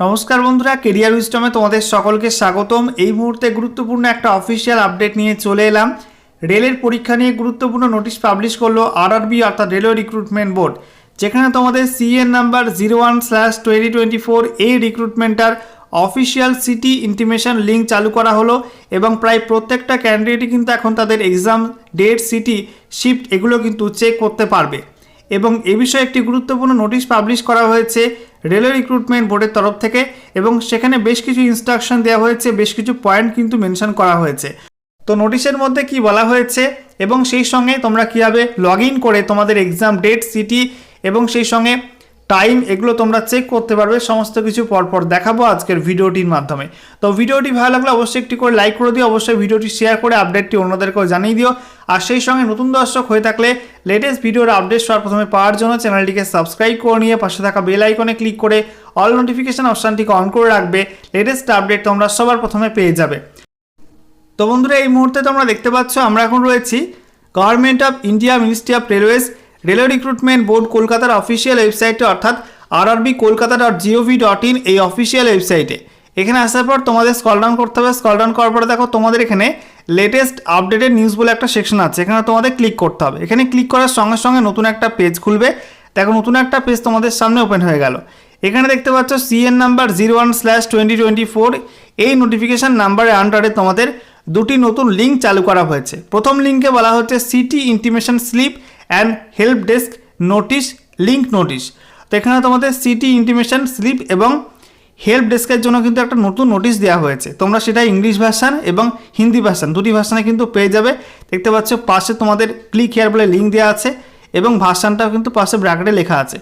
নমস্কার বন্ধুরা কেরিয়ার উইস্টমে তোমাদের সকলকে স্বাগতম। এই মুহূর্তে গুরুত্বপূর্ণ একটা অফিসিয়াল আপডেট নিয়ে চলে এলাম। রেলের পরীক্ষা নিয়ে গুরুত্বপূর্ণ নোটিশ পাবলিশ করল আরআরবি অর্থাৎ রেলওয়ে রিক্রুটমেন্ট বোর্ড যেখানে তোমাদের CN number zero one slash twenty twenty four এই রিক্রুটমেন্টার অফিসিয়াল সিটি ইন্টিমেশন লিঙ্ক চালু করা হলো এবং প্রায় প্রত্যেকটা ক্যান্ডিডেটই কিন্তু এখন তাদের এক্সাম ডেট সিটি শিফট এগুলো কিন্তু চেক করতে পারবে। এবং এ বিষয়ে একটি গুরুত্বপূর্ণ নোটিশ পাবলিশ করা হয়েছে রেলওয়ে রিক্রুটমেন্ট বোর্ডের তরফ থেকে এবং সেখানে বেশ কিছু ইনস্ট্রাকশন দেওয়া হয়েছে, বেশ কিছু পয়েন্ট কিন্তু মেনশন করা হয়েছে। তো নোটিশের মধ্যে কি বলা হয়েছে এবং সেই সঙ্গে তোমরা কীভাবে লগ ইন করে তোমাদের এক্সাম ডেট সিটি এবং সেই সঙ্গে টাইম এগুলো তোমরা চেক করতে পারবে, সমস্ত কিছু পরপর দেখাবো আজকের ভিডিওটির মাধ্যমে। তো ভিডিওটি ভালো লাগলে অবশ্যই একটি করে লাইক করে দিও, অবশ্যই ভিডিওটি শেয়ার করে আপডেটটি অন্যদেরকেও জানিয়ে দিও। আর সেই সঙ্গে নতুন দর্শক হয়ে থাকলে লেটেস্ট ভিডিওর আপডেট সবার প্রথমে পাওয়ার জন্য চ্যানেলটিকে সাবস্ক্রাইব করে নিয়ে পাশে থাকা বেল আইকনে ক্লিক করে অল নোটিফিকেশন অপশানটিকে অন করে রাখবে লেটেস্ট আপডেট তোমরা সবার প্রথমে পেয়ে যাবে। তো বন্ধুরা, এই মুহূর্তে তোমরা দেখতে পাচ্ছ, আমরা এখন রয়েছি government of India ministry of railways railway recruitment board কলকাতার অফিসিয়াল ওয়েবসাইটে অর্থাৎ আর RRB Kolkata dot gov dot in এই অফিসিয়াল ওয়েবসাইটে এখানে আসার পর তোমাদের স্কল ডাউন করতে হবে। স্কল ডাউন করার পরে দেখো তোমাদের এখানে লেটেস্ট আপডেটেড নিউজ বলে একটা সেকশন আছে। এখানে তোমাদের ক্লিক করতে হবে। এখানে ক্লিক করার সঙ্গে সঙ্গে নতুন একটা পেজ খুলবে। দেখো নতুন একটা পেজ তোমাদের সামনে ওপেন হয়ে গেল। এখানে দেখতে পাচ্ছ CN number zero one slash twenty twenty four এই নোটিফিকেশান নাম্বারের আন্ডারে তোমাদের দুটি নতুন লিঙ্ক চালু করা হয়েছে। প্রথম লিঙ্কে বলা হচ্ছে city intimation slip and help desk notice link notice তো এখানে তোমাদের সিটি ইন্টিমেশন স্লিপ এবং হেল্প ডেস্কের জন্য কিন্তু একটা নতুন নোটিশ দেওয়া হয়েছে। তোমরা সেটা ইংলিশ ভার্সান এবং হিন্দি ভার্সান দুটি ভার্সানে কিন্তু পেয়ে যাবে। দেখতে পাচ্ছ পাশে তোমাদের ক্লিক হেয়ার বলে লিঙ্ক দেওয়া আছে এবং ভার্সানটাও কিন্তু পাশে ব্র্যাকেটে লেখা আছে।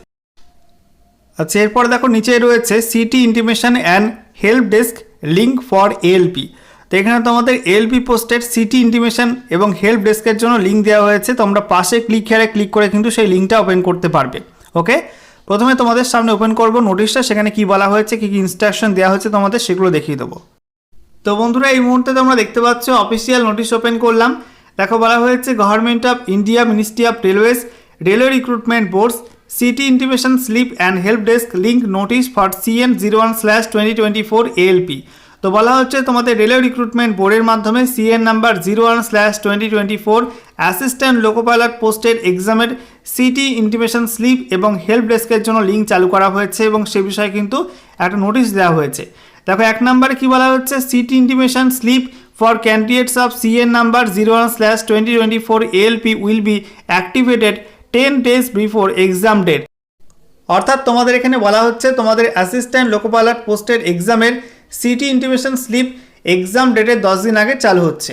আচ্ছা এরপর দেখো নিচে রয়েছে city intimation and help desk link for ALP তো এখানে তোমাদের এলপি পোস্টের সিটি ইন্টিমেশন এবং হেল্প ডেস্কের জন্য লিঙ্ক দেওয়া হয়েছে। তোমরা পাশে ক্লিক হেয়ারে ক্লিক করে কিন্তু সেই লিঙ্কটা ওপেন করতে পারবে। ওকে প্রথমে তোমাদের সামনে ওপেন করব নোটিশটা সেখানে কি বলা হয়েছে, কী কী ইনস্ট্রাকশন দেওয়া হয়েছে তোমাদের সেগুলো দেখিয়ে দেবো। তো বন্ধুরা, এই মুহূর্তে তোমরা দেখতে পাচ্ছ অফিসিয়াল নোটিশ ওপেন করলাম। দেখো বলা হয়েছে government of India ministry of railways railway recruitment boards city intimation slip and help desk link notice for CN zero one slash twenty twenty four ALP তো বলা হচ্ছে তোমাদের রেলওয়ে রিক্রুটমেন্ট বোর্ডের মাধ্যমে CN number zero one slash twenty twenty four assistant loco pilot পোস্টের এক্সামের city intimation slip এবং help ডেস্কের জন্য লিঙ্ক চালু করা হয়েছে এবং সে বিষয়ে কিন্তু একটা নোটিশ দেওয়া হয়েছে। দেখো, এক নম্বরে কী বলা হচ্ছে? City intimation slip for candidates of CN number zero one slash twenty twenty four ALP will be activated ten days before exam date অর্থাৎ তোমাদের এখানে বলা হচ্ছে, তোমাদের অ্যাসিস্ট্যান্ট লোকোপাইলট পোস্টের এক্সামের সিটি ইন্টিমেশন স্লিপ এক্সাম ডেটের দশ দিন আগে চালু হচ্ছে।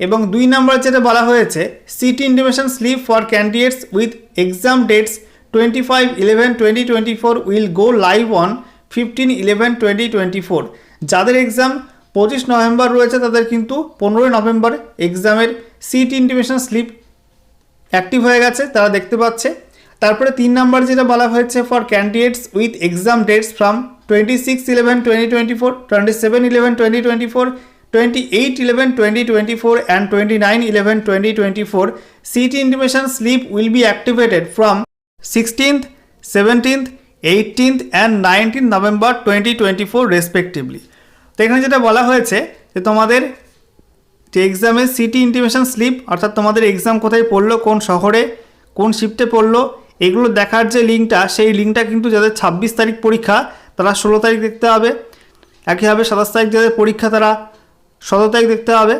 এবং দুই নম্বর যেটা বলা হয়েছে city intimation slip for candidates with exam dates twenty five eleven twenty twenty four will go live on fifteen eleven twenty twenty four যাদের এক্সাম পঁচিশ নভেম্বর রয়েছে, তাদের কিন্তু পনেরোই নভেম্বর এক্সামের সিটি ইন্টিমেশন স্লিপ অ্যাক্টিভ হয়ে গেছে, তারা দেখতে পাচ্ছে। তারপরে তিন নাম্বার যেটা বলা হয়েছে for candidates with exam dates from twenty six eleven twenty twenty four twenty seven eleven twenty twenty four twenty eight eleven twenty twenty four and twenty nine eleven twenty twenty four city intimation slip will be activated from sixteenth seventeenth eighteenth and nineteenth November twenty twenty four respectively তো এখানে যেটা বলা হয়েছে যে তোমাদের যে এক্সামের city intimation slip অর্থাৎ তোমাদের এক্সাম কোথায় পড়ল, কোন শহরে, কোন শিফটে পড়ল, এগুলো দেখার যে লিঙ্কটা সেই লিঙ্কটা কিন্তু যাদের ছাব্বিশ তারিখ পরীক্ষা তারা ষোলো তারিখ দেখতে হবে। একইভাবে সাতাশ তারিখ যাদের পরীক্ষা তারা সতেরো তারিখ দেখতে হবে।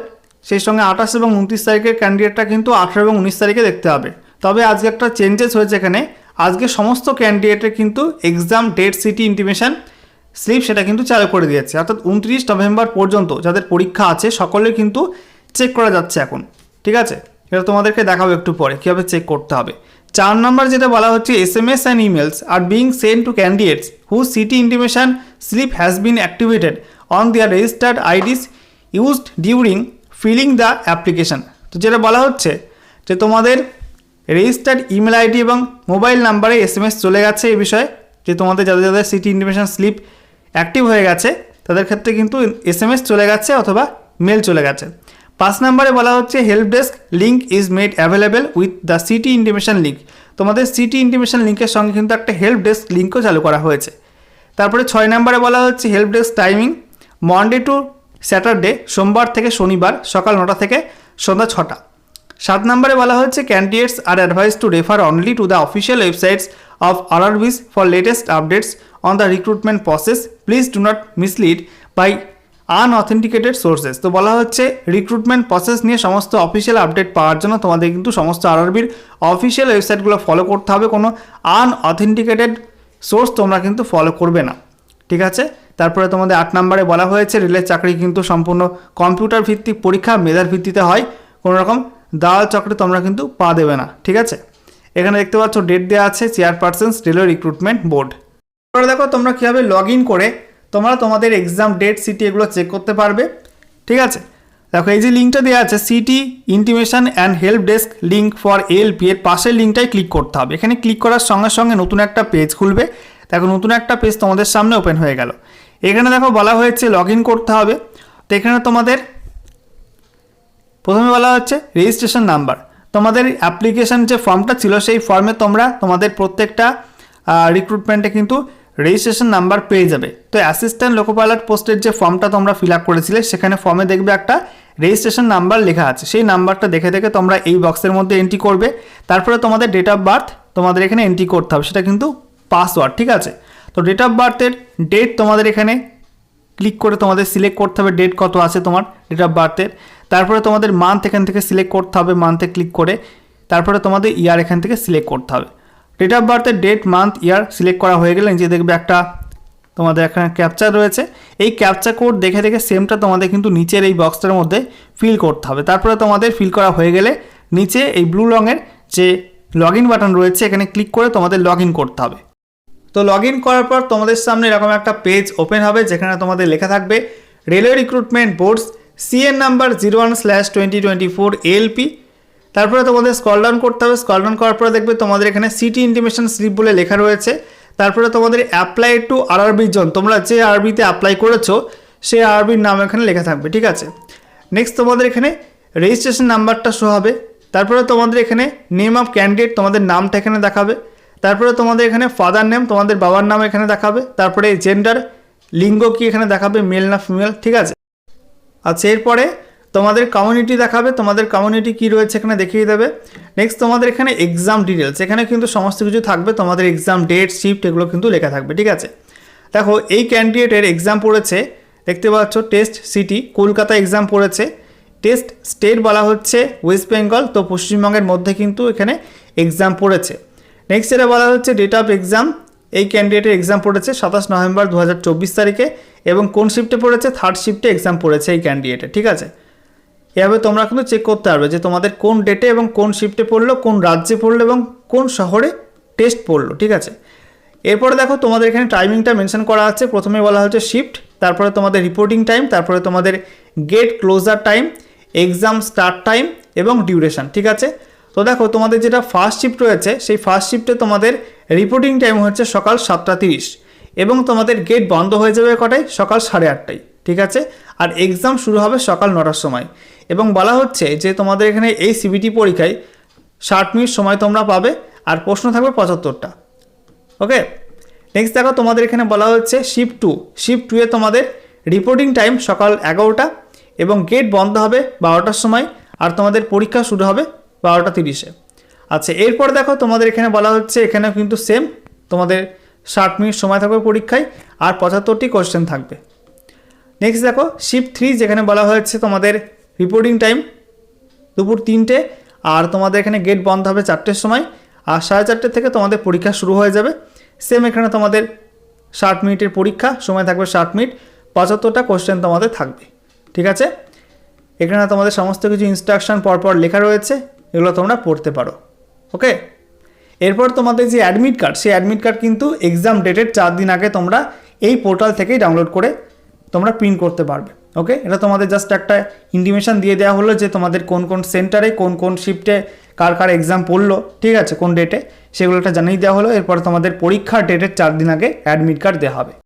সেই সঙ্গে আঠাশ এবং উনত্রিশ তারিখের ক্যান্ডিডেটটা কিন্তু আঠেরো এবং উনিশ তারিখে দেখতে হবে। তবে আজকে একটা চেঞ্জেস হয়েছে এখানে। আজকে সমস্ত ক্যান্ডিডেটের কিন্তু exam date city intimation slip সেটা কিন্তু চালু করে দিয়েছে। অর্থাৎ উনত্রিশ নভেম্বর পর্যন্ত যাদের পরীক্ষা আছে সকলের কিন্তু চেক করা যাচ্ছে এখন। ঠিক আছে? এটা তোমাদেরকে দেখাবো একটু পরে। কীভাবে চেক করতে হবে। চার নম্বর যেটা বলা হচ্ছে S M S and emails are being send to candidates who city intimation slip has been activated on their registered IDs used during filling the application তো যেটা বলা হচ্ছে যে তোমাদের রেজিস্টার্ড ইমেল আইডি এবং মোবাইল নাম্বারে এস এম এস চলে গেছে এই বিষয়ে, যে তোমাদের যাদের যাদের সিটি ইন্টিমেশন স্লিপ অ্যাক্টিভ হয়ে গেছে, তাদের ক্ষেত্রে কিন্তু এস এম এস চলে গেছে অথবা মেল চলে গেছে। পাঁচ নম্বরে বলা হচ্ছে help desk link is made available with the city intimation link তোমাদের সিটি ইন্টিমেশন লিঙ্কের সঙ্গে কিন্তু একটা হেল্প ডেস্ক লিঙ্কও চালু করা হয়েছে। তারপরে ছয় নম্বরে বলা হচ্ছে help desk timing Monday to Saturday সোমবার থেকে শনিবার, সকাল নটা থেকে সন্ধ্যা ছটা। সাত নম্বরে বলা হচ্ছে candidates are advise to refer only to the official websites of RRBs for latest updates on the recruitment process please do not mislead by unauthenticated sources. তো বলা হচ্ছে রিক্রুটমেন্ট প্রসেস নিয়ে সমস্ত অফিসিয়াল আপডেট পাওয়ার জন্য তোমাদের কিন্তু সমস্ত আরআরবির অফিসিয়াল ওয়েবসাইটগুলো ফলো করতে হবে। কোনো আনঅথেন্টিকেটেড সোর্স তোমরা কিন্তু ফলো করবে না। ঠিক আছে? তারপরে তোমাদের আট নম্বরে বলা হয়েছে, রেলের চাকরি কিন্তু সম্পূর্ণ কম্পিউটার ভিত্তিক পরীক্ষা মেধার ভিত্তিতে হয়। কোনো রকম দালাল চক্রে তোমরা কিন্তু পা দেবে না। ঠিক আছে? এখানে দেখতে পাচ্ছ ডেট দেওয়া আছে চেয়ারপারসন্স রেলওয়ে রিক্রুটমেন্ট বোর্ড এবার দেখো, তোমরা কীভাবে লগ ইন করে তোমরা তোমাদের এক্সাম ডেট সিটি এগুলো চেক করতে পারবে। ঠিক আছে? দেখো, এই যে লিঙ্কটা দেওয়া আছে city intimation and help desk link for LP এর পাশের লিঙ্কটাই ক্লিক করতে হবে। এখানে ক্লিক করার সঙ্গে সঙ্গে নতুন একটা পেজ খুলবে। দেখো, নতুন একটা পেজ তোমাদের সামনে ওপেন হয়ে গেল। এখানে দেখো, বলা হয়েছে লগ করতে হবে। তো এখানে তোমাদের, প্রথমে বলা হচ্ছে রেজিস্ট্রেশন নাম্বার তোমাদের অ্যাপ্লিকেশন যে ফর্মটা ছিল, সেই ফর্মে তোমরা তোমাদের প্রত্যেকটা রিক্রুটমেন্টে কিন্তু রেজিস্ট্রেশন নাম্বার পেয়ে যাবে। তো অ্যাসিস্ট্যান্ট লোকো পোস্টের যে ফর্মটা তোমরা ফিল আপ করেছিলে, সেখানে ফর্মে দেখবে একটা রেজিস্ট্রেশন নাম্বার লেখা আছে। সেই নাম্বারটা দেখে দেখে তোমরা এই বক্সের মধ্যে এন্ট্রি করবে। তারপরে তোমাদের ডেট অফ বার্থ তোমাদের এখানে এন্ট্রি করতে হবে, সেটা কিন্তু পাসওয়ার্ড ঠিক আছে? তো ডেট অফ বার্থের ডেট তোমাদের এখানে ক্লিক করে তোমাদের সিলেক্ট করতে হবে ডেট কত আছে তোমার ডেট অফ বার্থের তারপরে তোমাদের মান্থ এখান থেকে সিলেক্ট করতে হবে মান্থে ক্লিক করে। তারপরে তোমাদের ইয়ার এখান থেকে সিলেক্ট করতে হবে। ডেট অফ বার্থের ডেট মান্থ ইয়ার সিলেক্ট করা হয়ে গেলে নিচে দেখবে একটা তোমাদের এখানে ক্যাপচার রয়েছে। এই ক্যাপচার কোড দেখে দেখে সেমটা তোমাদের কিন্তু নিচের এই বক্সটার মধ্যে ফিল করতে হবে। তারপরে তোমাদের ফিল করা হয়ে গেলে নিচে এই ব্লু রঙের যে লগ ইন বাটন রয়েছে, এখানে ক্লিক করে তোমাদের লগ ইন করতে হবে। তো লগ ইন করার পর তোমাদের সামনে এরকম একটা পেজ ওপেন হবে, যেখানে তোমাদের লেখা থাকবে railway recruitment boards CN number zero one slash twenty twenty four LP তারপরে তোমাদের স্কল ডাউন করতে হবে। স্কল ডাউন করার পরে দেখবে তোমাদের এখানে সিটি ইন্টিমেশন স্লিপ বলে লেখা রয়েছে। তারপরে তোমাদের অ্যাপ্লাই টু আরআরবি জন তোমরা যে আরবিতে অ্যাপ্লাই করেছ, সেই আরবির নাম এখানে লেখা থাকবে, ঠিক আছে? নেক্সট তোমাদের এখানে রেজিস্ট্রেশন নাম্বারটা শো হবে। তারপরে তোমাদের এখানে নেম অফ ক্যান্ডিডেট তোমাদের নামটা এখানে দেখাবে। তারপরে তোমাদের এখানে ফাদার নেম তোমাদের বাবার নাম এখানে দেখাবে। তারপরে জেন্ডার লিঙ্গ কি এখানে দেখাবে মেল না ফিমেল ঠিক আছে? আচ্ছা এরপরে তোমাদের কমিউনিটি দেখাবে, তোমাদের কমিউনিটি কি রয়েছে এখানে দেখিয়ে দেবে। নেক্সট তোমাদের এখানে এক্সাম ডিটেলস এখানে কিন্তু সমস্ত কিছু থাকবে, তোমাদের এক্সাম ডেট শিফট এগুলো কিন্তু লেখা থাকবে, ঠিক আছে? দেখো, এই ক্যান্ডিডেটের এক্সাম পড়েছে, দেখতে পাচ্ছ টেস্ট সিটি কলকাতা এক্সাম পড়েছে। টেস্ট স্টেট বলা হচ্ছে ওয়েস্ট বেঙ্গল তো পশ্চিমবঙ্গের মধ্যে কিন্তু এখানে এক্সাম পড়েছে। নেক্সট যেটা বলা হচ্ছে ডেট অফ এক্সাম এই ক্যান্ডিডেটের এক্সাম পড়েছে সাতাশ নভেম্বর দু হাজার চব্বিশ তারিখে এবং কোন শিফটে পড়েছে? থার্ড শিফটে এক্সাম পড়েছে এই ক্যান্ডিডেটের ঠিক আছে? এভাবে তোমরা কিন্তু চেক করতে পারবে যে তোমাদের কোন ডেটে এবং কোন শিফটে পড়ল, কোন রাজ্যে পড়ল এবং কোন শহরে টেস্ট পড়ল, ঠিক আছে? এরপরে দেখো তোমাদের এখানে টাইমিংটা মেনশন করা আছে। প্রথমে বলা হচ্ছে শিফট তারপরে তোমাদের রিপোর্টিং টাইম তারপরে তোমাদের gate closure time exam start time এবং ডিউরেশন ঠিক আছে? তো দেখো তোমাদের যেটা ফার্স্ট শিফট রয়েছে, সেই ফার্স্ট শিফটে তোমাদের রিপোর্টিং টাইম হচ্ছে সকাল সাতটা তিরিশ এবং তোমাদের গেট বন্ধ হয়ে যাবে কটায়? সকাল সাড়ে আটটায়। ঠিক আছে? আর এক্সাম শুরু হবে সকাল নটার সময়। এবং বলা হচ্ছে যে তোমাদের এখানে এই সিবিটি পরীক্ষায় ষাট মিনিট সময় তোমরা পাবে, আর প্রশ্ন থাকবে পঁচাত্তরটা। ওকে নেক্সট দেখো, তোমাদের এখানে বলা হচ্ছে শিফট টু শিফট টুয়ে তোমাদের রিপোর্টিং টাইম সকাল এগারোটা এবং গেট বন্ধ হবে বারোটার সময়, আর তোমাদের পরীক্ষা শুরু হবে বারোটা তিরিশে। আচ্ছা এরপর দেখো, তোমাদের এখানে বলা হচ্ছে এখানেও কিন্তু সেম তোমাদের ষাট মিনিট সময় থাকবে পরীক্ষায়, আর পঁচাত্তরটি কোশ্চেন থাকবে। নেক্সট দেখো শিফট থ্রি যেখানে বলা হয়েছে তোমাদের রিপোর্টিং টাইম দুপুর তিনটে, আর তোমাদের এখানে গেট বন্ধ হবে চারটের সময়, আর সাড়ে চারটে থেকে তোমাদের পরীক্ষা শুরু হয়ে যাবে। সেম এখানে তোমাদের ষাট মিনিটের পরীক্ষা, সময় থাকবে ষাট মিনিট, পঁচাত্তরটা কোশ্চেন তোমাদের থাকবে, ঠিক আছে? এখানে তোমাদের সমস্ত কিছু ইনস্ট্রাকশন পরপর লেখা রয়েছে, এগুলো তোমরা পড়তে পারো ওকে এরপর তোমাদের যে অ্যাডমিট কার্ড সেই অ্যাডমিট কার্ড কিন্তু এক্সাম ডেটের চার দিন আগে তোমরা এই পোর্টাল থেকেই ডাউনলোড করে তোমরা প্রিন্ট করতে পারবে ওকে এটা তোমাদের জাস্ট একটা ইন্টিমেশন দিয়ে দেওয়া হলো যে তোমাদের কোন কোন সেন্টারে কোন কোন শিফটে কার কার এক্সাম পড়ল, ঠিক আছে? কোন ডেটে সেগুলো একটা জানিয়ে দেওয়া হলো। এরপর তোমাদের পরীক্ষার ডেটের চার দিন আগে অ্যাডমিট কার্ড দেওয়া হবে।